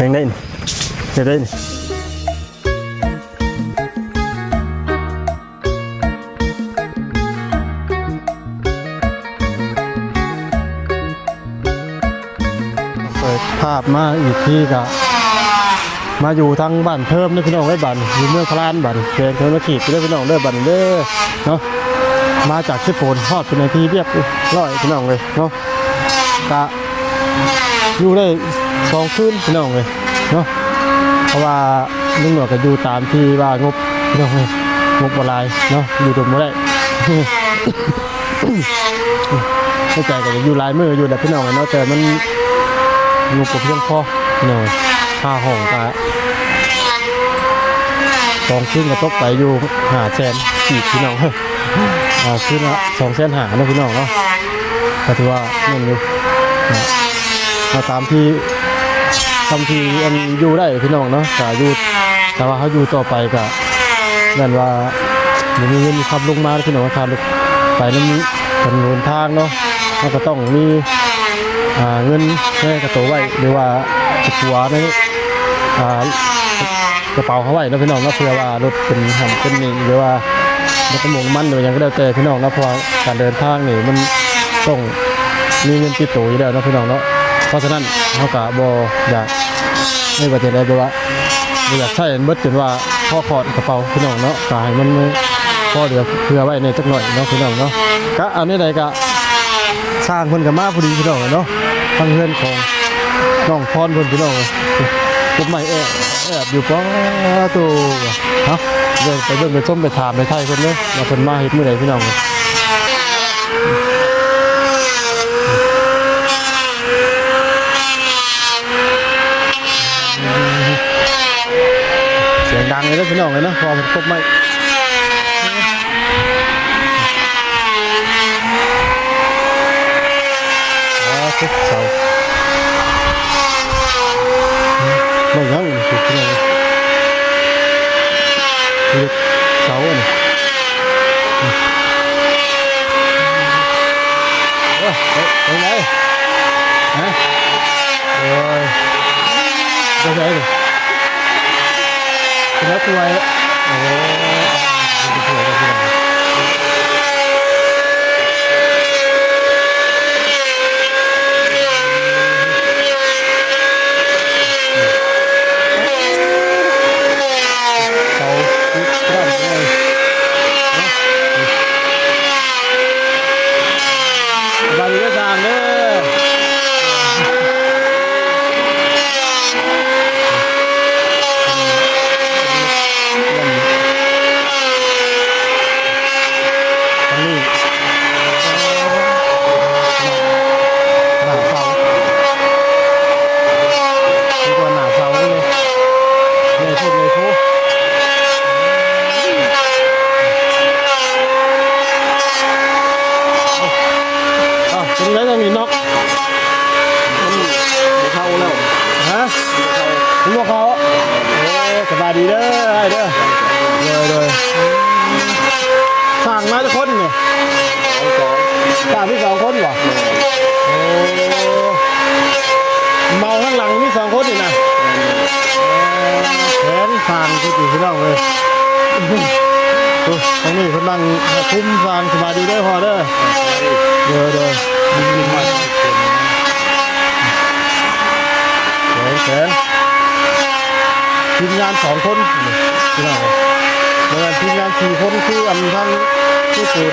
เพลงได้นี่เฮ็ดได้นี่เปิดภาพมาอีกที่ก็มาอยู่ทางบ้านเพิ่มนี่พี่น้องไว้บ้านอยู่เมืองพลานบ้านเพลงเพิ่นมาขีดได้อพี่น้องเด้บ้านเด้อเนาะมาจากชิโปนฮอดเป็นในที่เรียบร้อยพี่น้องเลยเนาะกะอยู่ได้ สองคืนพี่น้องเลยเนาะเพราะว่าลุงหนวดก็อยู่ตามที่ว่างบพี่น้องเลยงบออนไลน์เนาะอยู่ตรงไม่ได้เข้าใจกันอยู่ลายมืออยู่แต่พี่น้องเนาะแต่มันงบกับเพียงพอพี่น้องค่าห้องก็สองคืนก็ตกไปอยู่หาแสนสี่พี่น้องอ่าคืนละสองแสนหาเนาะพี่น้องเนาะก็ถือว่าเงินอยู่มาตามที่ ทำทีอันอยู่ได้พี่น้องเนาะแต่อยู่แต่ว่าเขาอยู่ต่อไปก็นั่นว่ามีเงินขับลงมาพี่น้องขับไปนั้นถนนทางเนาะมันก็ต้องมีเงินในกระเป๋าไว้หรือว่าจะหัวในกระเป๋าเขาไว้นะพี่น้องนะเพื่อว่ารถเป็นหันเป็นนี่หรือว่ารถกระมงมันหรือยังก็แล้วแต่พี่น้องนะเพราะการเดินทางนี่มันต้องมีเงินติดตัวอยู่แล้วนะพี่น้องเนาะเพราะฉะนั้นเขากะบออยาก ไม่ว่าจะได้แบบว่าบ่อยากใช้เบิดจนว่าพ่อขอดกระเป๋าพี่น้องเนาะกายมันพอเดี๋ยวเพื่อไว้ในจักหน่อยเนาะพี่น้องเนาะกะอันนี้ใดกะสร้างคนกับมาพอดีพี่น้องเนาะทางเพื่อนของน้องพรเพิ่นพี่น้องปุ๊บใหม่แอบแอบอยู่ป้อตัวฮะเดินไปเบิ่งไปส้มไปถามไปไทยเพิ่นเลยว่าเพิ่นมาเฮ็ดมื้อใดพี่น้อง เสียง ดังเลยนะพี่น้องเลยนะพอมันครบไหมอ๋อทุกเสาไม่ยังนี่คือพี่น้องคือเสาอะนี่เอ้ยเอ้ยเป็นไงฮะโอ้ยเป็นไงนี่ แล้วตัวโอ้ดูสวยจังเลยเขาคือร่างเลยบาลีก็สร้างเด้อ ทางนี้หน้าเสาดีกว่าหน้าเสาเลยเลยพูดเลยพูดอ้าวตรงไหนตรงนี้นกเข้าแล้วฮะคุณบอกเขาโอ้สบายดีเด้อไอ้เด้อเลยเลยสั่งมาทุกคนเนี่ยสองสามที่สองคนวะโอ้เมาข้างหลังมีสองคนอีกนะแขนฟางก็อยู่ที่เราเลย โอ้ตรงนี้คนนั่งคุ้มฟางสบายดีเด้อพอเด้อเด้อเด้อแขนแขนทีมงานสองคนนี่ที่เราแล้วทีมงานสี่คนคืออันทั้งที่ปูน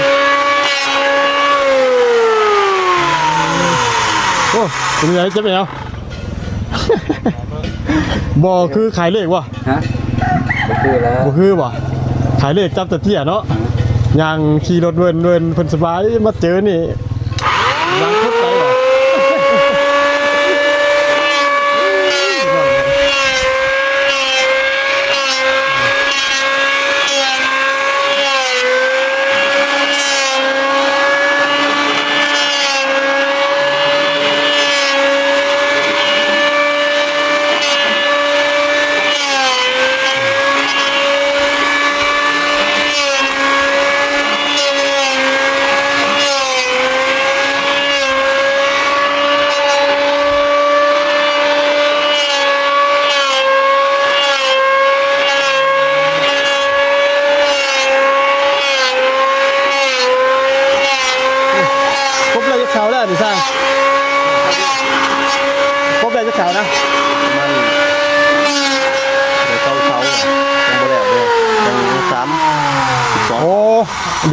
โอ้เป็นไงจะไปเอาบ่คือขายเลขวะฮะก็คือแล้วบ่คือวะ ขายเลขจับแต่เที่ยเนาะยังขี่รถเวินเวินเพิ่นสบายมาเจอนี่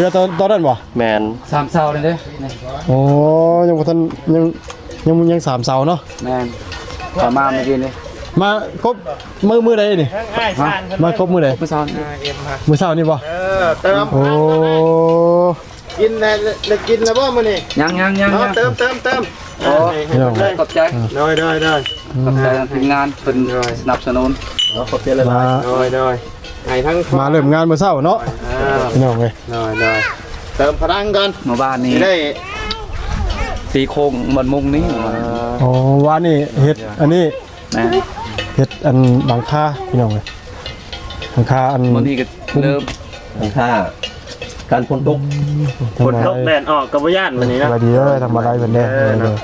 เดือนตอนตอนนั้นบ่แมนสามเสาเลยเด้นี่โอ้ยังบ่ทันยังยังยังสามเสาเนาะแม่นขอมาเมื่อกี้นี่มาครบมือมือใดนี่ฮะมาครบมือใดเมื่อเช้านี่มือเช้านี่บ่เออเติมโอ้กินได้ได้กินแล้วบ่มื้อนี้ยังยังยังเอายังเติมเติมเติมโอ้พี่น้องขอบใจได้ได้ได้ขอบใจทีมงานเป็นสนับสนุนเอาขอบใจเลยมาได้ได้ ให้ทั้งมาเริ่มงานมื้อเช้าเนาะอ่าพี่น้องเอ้ยได้ได้เติมพลังก่อนหมู่บ้านนี้สิได้ตีโค้งมันมุงนี้โอ้ว่านี่เฮ็ดอันนี้แม่นเฮ็ดอันหลังคาพี่น้องเอ้ยหลังคาอันวันนี้ก็เริ่มทางค่าการพ้นตกฝนตกแดดออกกับบ่ย่านมื้อนี้สนะวัสดีเอ้ยทำอะไรเพิ่นแน่เออเด้อ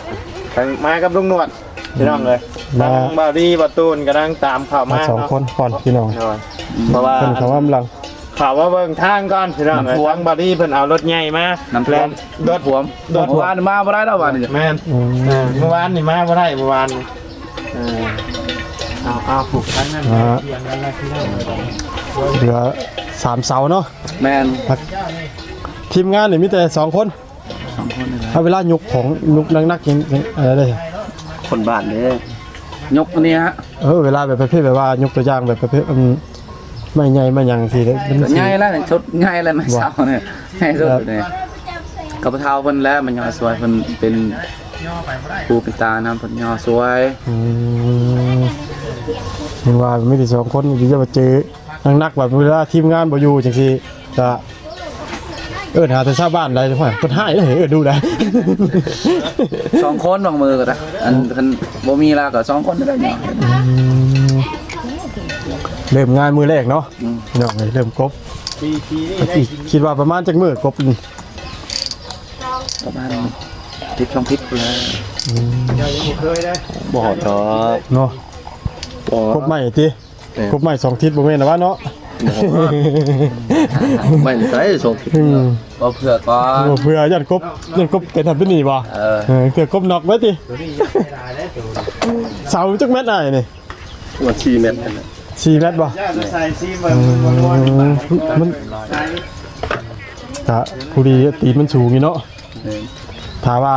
ทั้งมากับลุงหนวด พี่น้องเลยมา ทั้งบ่าวดีบ่าวตูนกำลังตามข่าวมามาสองคนก่อนพี่น้องเนาะเพราะว่าเพิ่นเขาว่ากำลังข่าวว่าเบิ่งทางก่อนพี่น้องเลยทั้งบ่าวดีเพิ่นเอารถใหญ่มาน้ำท่วม แล่นรถท่วมรถเมื่อวานมาบ่ได้แล้ววันนี้แม่นอืมเออเมื่อวานนี่มาบ่ได้เมื่อวานนี่เออเอาเอาผูกทั้งนั้นอ่าเพียงนั้นนะพี่น้องเหลือสามเสาเนาะแม่นทีมงานนี่มีแต่สองคนสองคนนี่แหละเอาเวลายกของยกนักๆยังยังอะไรได้ คนบ้านเด้ยกอันนี้ฮะเออเวลาแบบประเภทแบบว่ายกตัวอย่างแบบประเภทมันไม่ใหญ่ไม่หยังสิได้มันสิ ง่ายแล้วนี่ชุดง่ายแล้วไม่เศร้าเนี่ยง่ายสุดเลยกับเท้าเพิ่นแล้วมันย่อสวยเพิ่นเป็นผู้ปิตานะเพิ่นย่อสวย อืมเห็นว่าไม่ได้สองคนที่จะมาเจอนักๆแบบเวลาทีมงานบ่อยู่จังซี่ก็ เอิ้นหาแต่ชาวบ้านได้จังว่าเพิ่นหายเลยเออดูได้ สองคนลงมือก็ได้อันเพิ่นบ่มีแล้วก็สองคนได้เนาะเริ่มงานมือแรกเนาะอืม พี่น้องเอ้ยเริ่มกบปีปีนี่ได้อีกคิดว่าประมาณจักมื้อกบนี่ประมาณทิศช่องทิศเลยยังบ่เคยได้บ่หอดดอกเนาะบ่กบใหม่ติกบใหม่สองทิศบ่แม่นนะว่าเนาะ ไม่ใช่ส่งอืมบ่เผื่อก่อนบ่เพื่อยันกบยันกบเป็นทันเป็นหนีบ่เออเออเกือกบนอกไว้ติเสาจักเม็ดได้นี่วัน4เมตรนั่นน่ะ4เม็ดบ่ ย่าจะใส่ซีเบิ่งมันบ่นี่บาดมันกะผู้ดีตีนมันสูงนี่เนาะถ้าว่า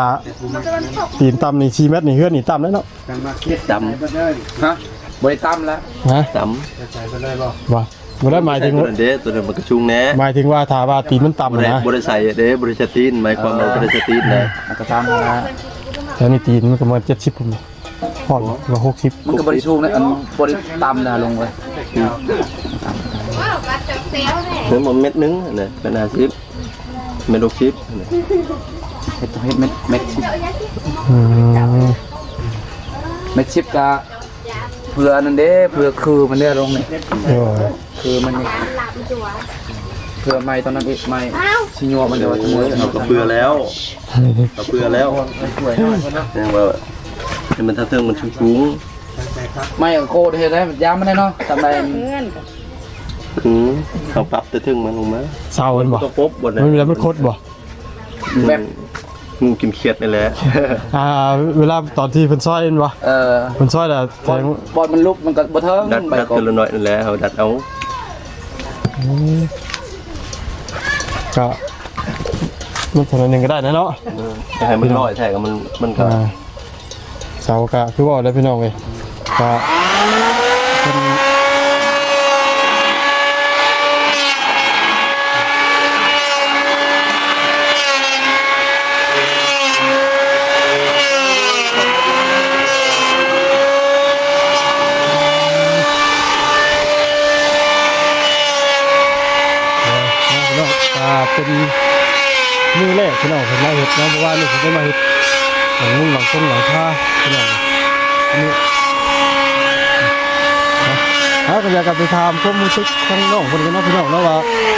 ตีนต่ำนี่4เม็ดนี่เฮือนนี่ต่ำแล้วเนาะกันมาเก็บดำบ่ได้ฮะบ่ได้ตั้มแล้วฮะดำใส่บ่ได้บ่ว่า บ่ได้หมายถึง ตัวนั้นเด้ตัวนั้นมันกระชุงแน่หมายถึงว่าถ้าว่าตีนมันต่ำบ่ได้นะบ่ได้ใส่เด้บ่ได้สตีนหมายความว่าบ่ได้สตีนนะอันก็ตามมาแล้วแล้วนี่ตีนมันก็มา70พุ่นฮอดว่า60มันก็บ่ได้สูงนะอันบ่ได้ต่ำนะลงเลยเพิ่นมาเม็ดนึงน่ะเป็น50เม็ด60น่ะเฮ็ดเฮ็ดเม็ดเม็ดชิปอืมเม็ดชิปก็ เผื่อนั่นเด้เผื่อคือมันได้ลงนี่เออคือมันนี่เผื่อไม่ตอนนั้นอีกไม่ชิญัวมันเดี๋ยวว่ามือเอากระเปือแล้วกระเปือแล้วแสดงว่าให้มันทัเทิงมันสูงไม่โคตรเฮ็ดได้ยามมันได้เนาะทำไมๆอืมเอาปรับแต่ถึงมันลงมาเศร้ามันบ่ก็ครบหมดนะมันมีแล้วมันคดบ่แบบ งูกินเขียดนี่แหละ อ่าเวลาตอนที่เพิ่นซอยเห็นบ่เอ่อเพิ่นซอยแล้วแสบอลดงบอลมันลุกมันก็บ่เทิงดัดใบดัดกบเทละหน่อยนั่นแหละเอาดัดเอาก็มันเท่านั้นเองก็ได้นะเนาะจะให้มันลอยแท้ก็มันมันก็อ่าเสาก็คือว่าได้พี่น้องเว้ยก็เพิ่นพี่น้องอ่าเป็นมือแรก พี่น้องเพิ่นมาเฮ็ดเนาะเพราะว่านี่เพิ่นได้มาเฮ็ดหลังมุ้งหลังต้นหลังคาพี่น้องอันนี้ฮะก็อยากกลับไปถามความรู้สึกของน้องคนกันเนาะพี่น้องเนาะว่า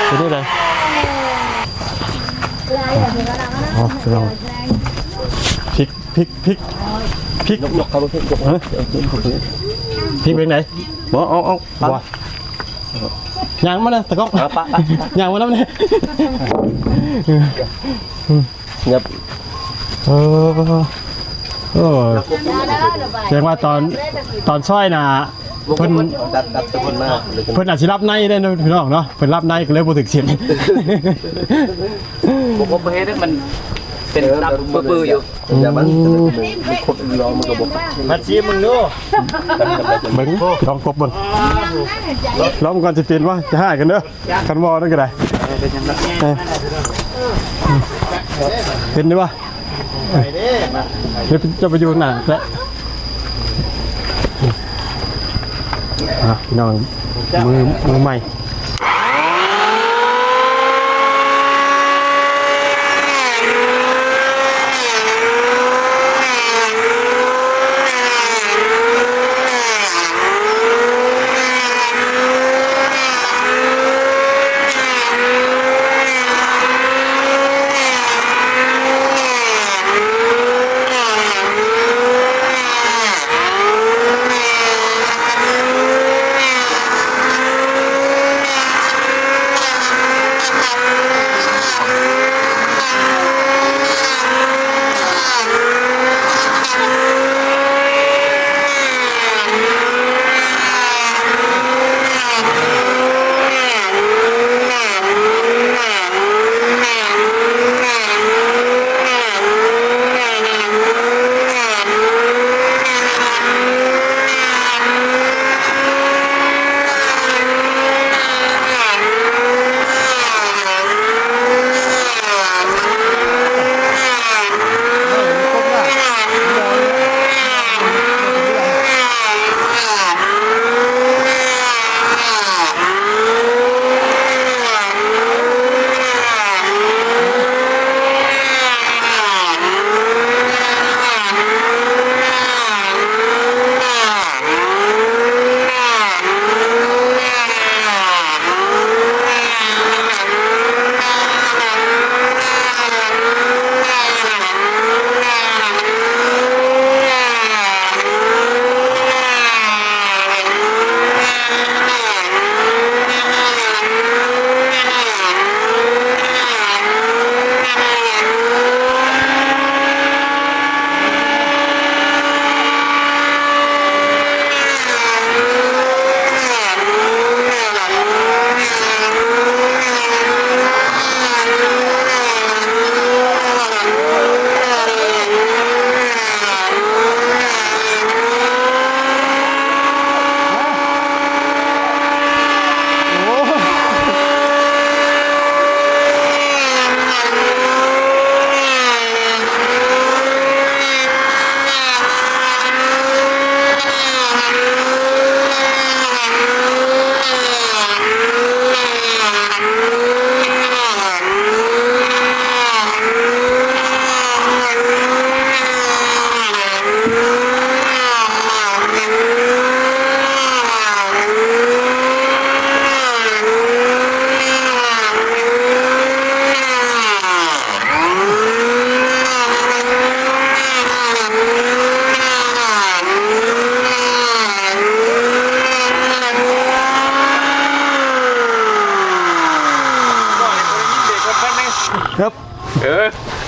เป็นได้ไดอ๋อพี่น้องพริกพริกพริกพริกยกเข้าไปยกฮะพริกเป็นไหนบ่เอาเอาปะว่า ย่างมาเลยตะก๊อกปะปะย่างมาแล้วเนี่ยเงียบเออเออแสดงว่าตอนตอนซอยน่ะเพิ่นตัดตัดตะคนมากเลยเพิ่นอาจสิรับในได้เนาะพี่น้องเนาะเพิ่นรับในก็เลยบ่ถึกเสียงผมว่าประเทศนี้มัน เป็นดับปื้อๆอยู่อย่ามันมันคดร้องมันก็บอกมาชี้มึงดูเบิ่งลองกบเบิ่งลองก่อนสิเป็นว่าจะหายกันเด้อคันบ่นั่นก็ได้เป็นยังไงเออเป็นได้ป่ะเดี๋ยวจะไปอยู่หน้าแล้วอะพี่น้องมือมือใหม่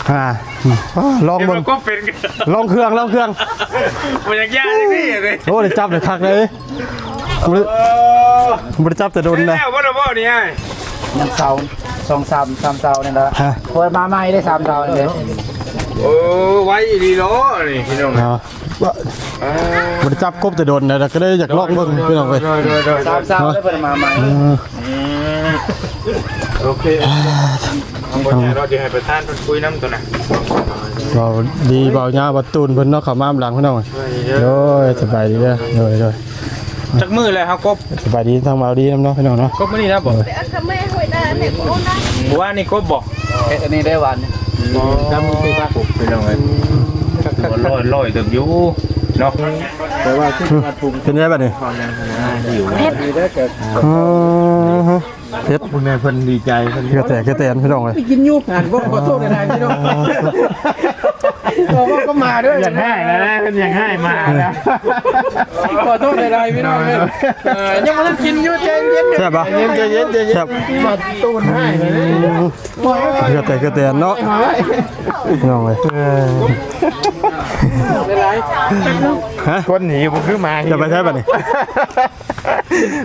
ออ่าอ่าลองเดี๋ยวเบิ่มังนก็เป็นกันลองเครื่องลองเครื่องมันยังยากเลยพี่เลยโอ้ได้จับเลยคักเลยบ่ได้เออบ่ได้จับแต่โดนแล้นะวว่าเราบอกนี่ไงยังเสาสองสามสามเสาเนี่ยนะฮะคอยมาใหม่ได้สามเสาเลยโอ้ไว้ดีโลนี่พี่น้องเอาบ่บ่ได้จับกบแต่โดนนะแต่ก็ได้อยากลองเบิ่งพี่น้องเว้ยโดยโดยโดยสามเสาได้เพิ่นมาใหม่เออโอเค ทางบนเนี่ยเราจะให้ประธานเพิ่นคุยน้ำตัวน่ะเบาดีเบาหญ้าบ่ตูนเพิ่นเนาะเข้ามาหลังพี่น้องเว้ยช่วยเยโดอะยสบายดีเด้อโดยโดยจักมือเลยครับกบสบายดีทางเบาดีนำเนาะพี่น้องเนาะกบมื้อนี้นะบอก Hãy ว่านี่กบบอกเอ๊ะอันนี้ได้วันเนี่ยจำมือคือว่าผมพี่น้องเอ้ยลอยลอยตึกอยู่เนาะแต่ว่าเป็นไงบัดนี้มีได้เกิดอ๋อฮะ เฮ็ดคุณแม่เพิ่นดีใจเพิ่นกระแตกระแตนพี่น้องเว้ยกินยุกงานบ่ขอโทษในทางพี่น้องก็มาด้วยอยากให้นะนะเป็นอยากให้มานะขอโทษอะไรพี่น้องเลยยังไม่ได้กินอยู่เจนเย็นแซ่บปะเย็นเย็นเย็นแซ่บมาตูนให้เลยก็แต่ก็แต่เนาะน้องเลยฮะคนหนีผมคือมาจะไปใช้ป่ะนี่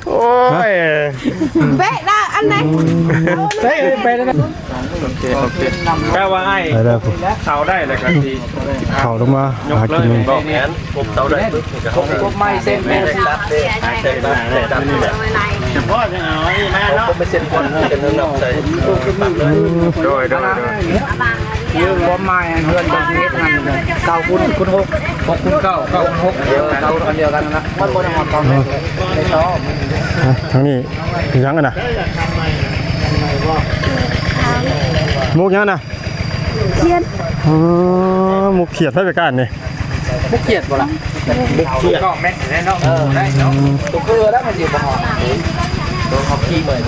โอ้ย Bé đó anh này เฮ้ยไปแล้วนะแปลว่าไอ้ไปแล้วผมเขาได้เลยครับทีเข่าลงมาหากินบอกแขนผมเตาได้ปึ๊บมันจะเข้าพวกไม้เส้นแม่ตัดเด้เส้นตัดเส้นตัดนี่แหละพ่อจะเอาไอ้แม่เนาะผมไม่เส้นคนจะเนื้อน้ำใส่ตัดเลยโดยโดย ยืมพวกไม้เพื่อนคนนี้ทำเลยเก้าคุณคุณหกหกคุณเก้าเก้าคุณหกเดียวกันเก้าอันเดียวกันนะมันบนหอมกองในซอบทั้งนี้ยังกันนะมุกยังนะ Thiên อ๋อมุกเขียดให้ไปกันนี่บุกเขียดบ่ล่ะถูกต้องแม่นแน่นอนเออได้เนาะตัวคือแล้วมันอยู่บ่หอ เขาขี้เหมือน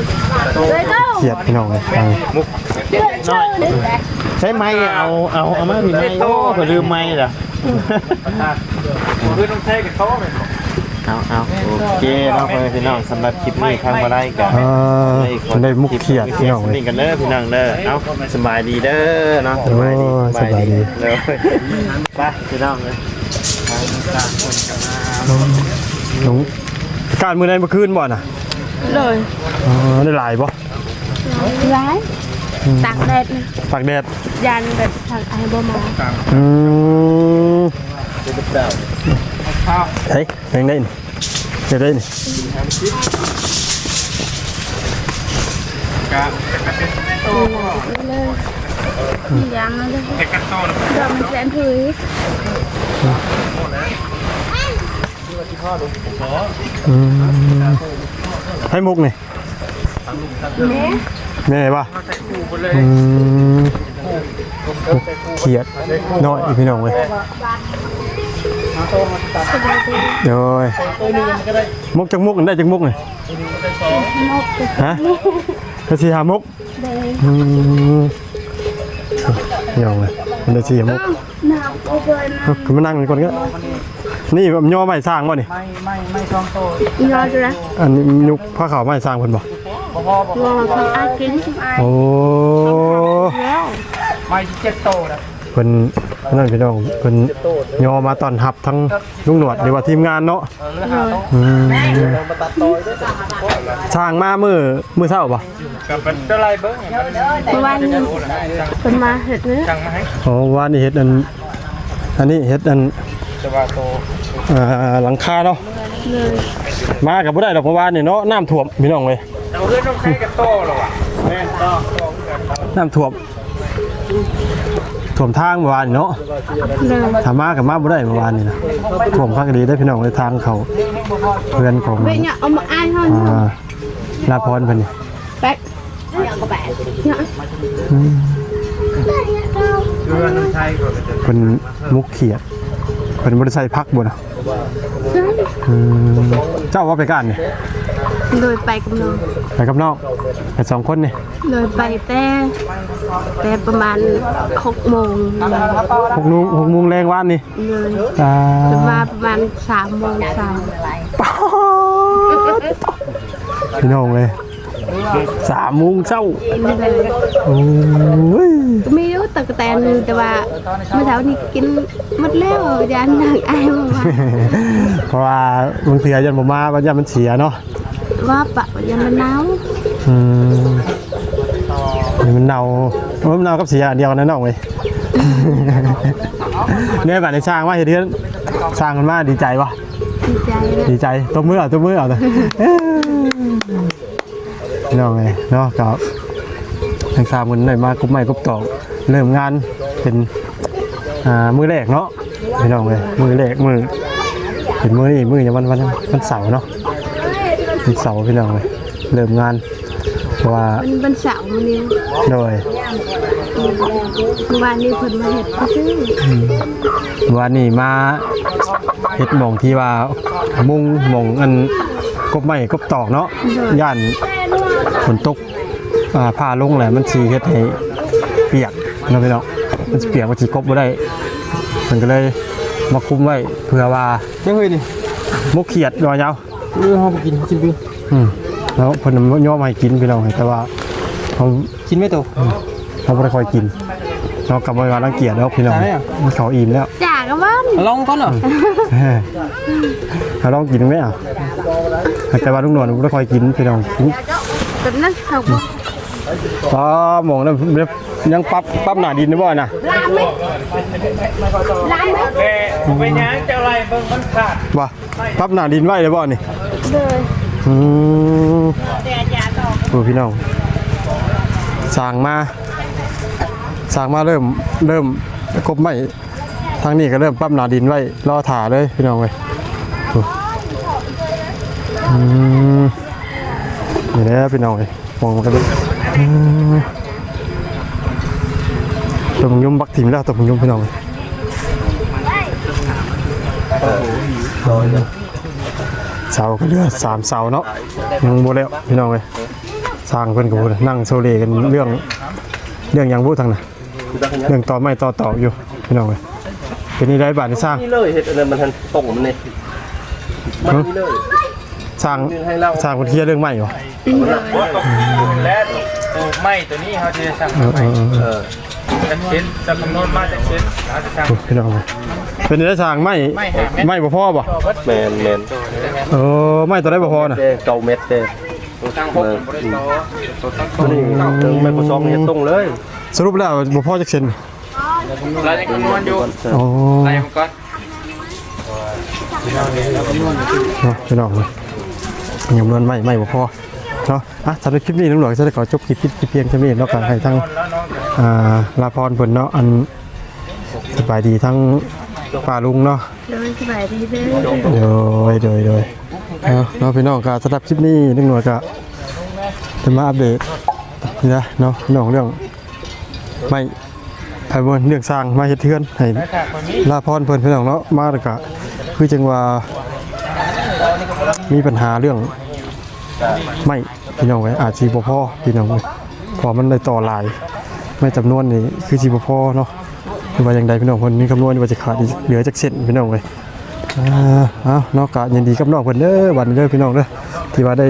Rồi đâu เขียดพี่น้องเลยฟัง Rồi chơi đi ใช้ไม้เอาเอาเอามาพี่ไม้โอ้เผื่อลืมไม้เหรอคือต้องใช้กับเขาเป็นเอาเอาโอเคเนาะพี่น้องสำหรับคลิปนี้ทางมาได้กันอ่าได้มุกเขียดพี่น้องเลยนี่กันเด้อพี่น้องเด้อเอ้าสบายดีเด้อเนาะโอ้สบายดีเลยไปพี่น้องเลยน้องการมือในเมื่อคืนบ่น่ะ Rồi อ๋อได้หลายบ่ Gái Tạc đẹp nè ตากแดด Dàn đẹp thằng ai bò mò อืมเฮ้ยยังได้นี่เดี๋ยวได้นี่ Dàn nó đây Rồi mình sẽ thử อืม ให้มุกนี่ Mẹ แม่ป่ะอืมมุกเขียดน้อยพี่น้องเลยโดยมุกจักมุกได้จักมุกนี่ Một cái ฮะกระสีหามุก đây อืมเดี๋ยวเลยมันได้สีหามุก Nào ok เอาขึ้นมานั่งนี่ก่อนก็ นี่แบบย่อไม้สร้างบ่นี่ไม่ไม่ไม่ช่องโต Nho rồi đó อันนี้ยุคผ้าขาวไม้สร้างเพิ่นบ่ Ngon không ai kính không ai โอ้ Réo ไม่เจ็ดโตนะเพิ่นนั่นพี่น้องเพิ่นย่อมาตอนหับทั้งลุงหนวดหรือว่าทีมงานเนาะ Rồi อืมสร้างมามื้อมื้อเช้าบ่กับเป็นอะไรเบิ้ง Cô ba nhìn Phần mà hết nữa จังมาให้อ๋อว่านี่เฮ็ดอันอันนี้เฮ็ดอัน จะว่าโตอ่าหลังคาเนาะ Rồi มากับบ่ได้ดอกเพราะว่านี่เนาะน้ำท่วมพี่น้องเว้ยแต่เพื่อนต้องใช้กับโตหรอวะแม่นโตน้ำท่วมท่วมทางเมื่อวานนี่เนาะ Rồi ถามมากับมาบ่ได้เมื่อวานนี่นะท่วมพักดีได้พี่น้องในทางเขาเพื่อนของ Vậy nhở ông ai thôi อ่าลาพรเพิ่นนี่ Bác Nhở các bạn Nhở เพื่อนต้องใช้ก่อนจะเพิ่นมุกเขียด เพิ่นบ่ได้ใส่พักบ่นะอืมเจ้าว่าไปกันนี่ Rồi bay cùng nó ไปกับน้องไปสองคนนี่ Rồi bay te Te ประมาณ6โมงหกโมงหกโมงแรงวานนี่เลยอ่าจะมาประมาณ3โมงเช้าพี่น้องเลย สามโมงเช้านี่เลยโอ้ยก็ไม่รู้ตะกะแตนแต่ว่าเมื่อเช้านี้กินหมดแล้วยานนางอายมาว่าเพราะว่าบางทียันบ่มาบางยันมันเสียเนาะว่าปะยานมันหนาวอืมนี่มันเน่ามันเน่ากับเสียอันเดียวกันนะน้องเว้ยเนี่ยบัดในสร้างว่าเฮ็ดเดือนสร้างมันมาดีใจปะดีใจเลยดีใจตบมือเอาตบมือเอาเลย น้องไงเนาะกับทางสามคนได้มากรุ๊บใหม่กรุ๊บตอกเริ่มงานเป็นอ่ามือแรกเนาะพี่น้องเลยมือแรกมือเป็นมือนี่มืออย่างวันวันวันเสาร์เนาะวันเสาร์พี่น้องเลยเริ่มงานเพราะว่ามันเป็นเสาร์มันนี่โดยเมื่อวานนี้เพิ่นมาเห็ดก็ซื้อวันนี้มาเฮ็ดหมองที่ว่ามุงหมองอันกบไม้กบตอกเนาะย่าน ฝนตกอ่าผ้าลงแหละมันสีเฮ็ดให้เปียกเนาะพี่น้องมันสิเปียกมันสิกบบ่ได้มันก็เลยมาคุมไว้เผื่อว่ายังเคยดิมุกเขียดรอยยาวเรื่องเขาไปกินกินปิ้งอืมแล้วเพิ่นย่อมให้กินพี่น้องแต่ว่าเขากินไม่โตเขาไม่ได้คอยกินเรากลับมารังเกียจแล้วพี่น้องใช่อะเขาอิ่มแล้วจากกันบ้านลองก่อนเหรอเขาลองกินไหมอะแต่ว่าลูกหนวลไม่ได้คอยกินพี่น้อง ตอนนั้นเขาบอกอ๋อหมองนั้นยังปรับปรับหน้าดินได้บ่น่ะล้างไหมล้างไหมเป็นยังเจ้าไรเบิ่งมันขาดว่าปรับหน้าดินไว้ได้บ่นี่เลยอืมโอ้พี่น้องสร้างมาสร้างมาเริ่มเริ่มกบไม้ทางนี้ก็เริ่มปรับหน้าดินไว้รอถ่าเลยพี่น้องเว้ยโอ้อืม นี่แหละพี่น้องเว้ยมองกันเลยอืมตัวมึงยุ่มบักถิ่มแล้วตัวมึงยุ่มพี่น้องเว้ยเสาก็เหลือสามเสาเนาะยังบ่แล้วพี่น้องเว้ยสร้างเพิ่นก็บ่ได้นั่งโซเลกันเรื่องเรื่องหยังบ่ทางน่ะเรื่องต่อไม้ต่อต่ออยู่พี่น้องเว้ยเป็นนี่ได้บาทที่สร้างนี่เลยเห็ดอะไรมันทันตรงมันเนี่ยมันนี่เลย สร้างนึงให้เล่าสร้างคนเคลียร์เรื่องไม้เหรอและตัวไม้ตัวนี้เขาจะสั่งเออเออเออเออจะเช็ดจะคำนวณมาจะเช็ดเราจะสั่งโอ้พี่น้องเว้ยเป็นนี่ได้สร้างไม้ไม้บ่พอบ่แมนแมนเออไม้ตัวได้บ่พอน่ะเด้เกาเม็ดเด้ตัวตั้งหกบริโตตัวตั้งตัวนี้ถึงไม่ผสมเห็ดตรงเลยสรุปแล้วบ่พอจักเซนเราจะคำนวณอยู่อ๋ออะไรมันก็เนาะพี่น้องเว้ย ยังนวนไม้ไม้บ่พอเนาะอะสำหรับคลิปนี้น้องหลวงจะได้ขอจบคลิปเพียงแค่นี้เนาะก็ให้ทั้งแล้วน้องจะอ่าลาพรเพิ่นเนาะอันสบายดีทั้งป้าลุงเนาะเลยสบายดีเลยโดยโดยโดยเอาเนาะพี่น้องก็สำหรับคลิปนี้นึงหน่วยก็จะมาอัปเดตนะเนาะน้องเรื่องไม่ไอ้บนเรื่องสร้างมาเฮ็ดเทือนให้ลาพรเพิ่นพี่น้องเนาะมาแล้วก็คือจังว่า มีปัญหาเรื่องไม่พี่น้องไว้ยอาจสิบ่อพี่น้องเว้ยเพอมันได้ต่อหลาย ไม่จำนวนนี่คือสิบ่พอเนาะหรือว่าอย่างใดพี่น้องเพิ่นมีคำนวณว่าจะขาดเหลือจักเส้นพี่น้องเว้ยอ่าเอานาะกะยินดีกับน้องเพิ่นเด้อวันนี้เด้อพี่น้องเด้อที่ว่าได้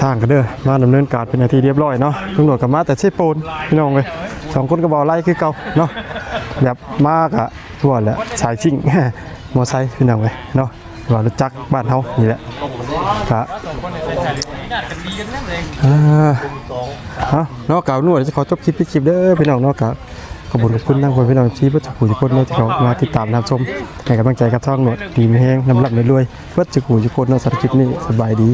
สร้างกันเด้อมาดำเนินการเป็นนาทีเรียบร้อยเนาะตำรวจก็มาแต่เชฟปูนพี่น้องเว้ยสองคนก็บ่ไล่คือเก่าเนาะแบบมากอะทั่วแหละสายชิ่งมอไซค์พี่น้องเว้ยเนาะ ว่ารู้จักบ้านเฮานี่แหละกะอ่าเอาเนาะกะหนวดจะขอจบคลิปพี่คลิปเด้อพี่น้องเนาะกะขอบคุณขอบคุณทั้งคนพี่น้องที่วัดจุกุจุกคนเนาะที่เขามาติดตามรับชมให้กำลังใจกับท่องหนวดดีมีแห้งน้ำหลับไม่รวยวัดจุกุจุกคนเนาะสารบคลิปนี้สบายดี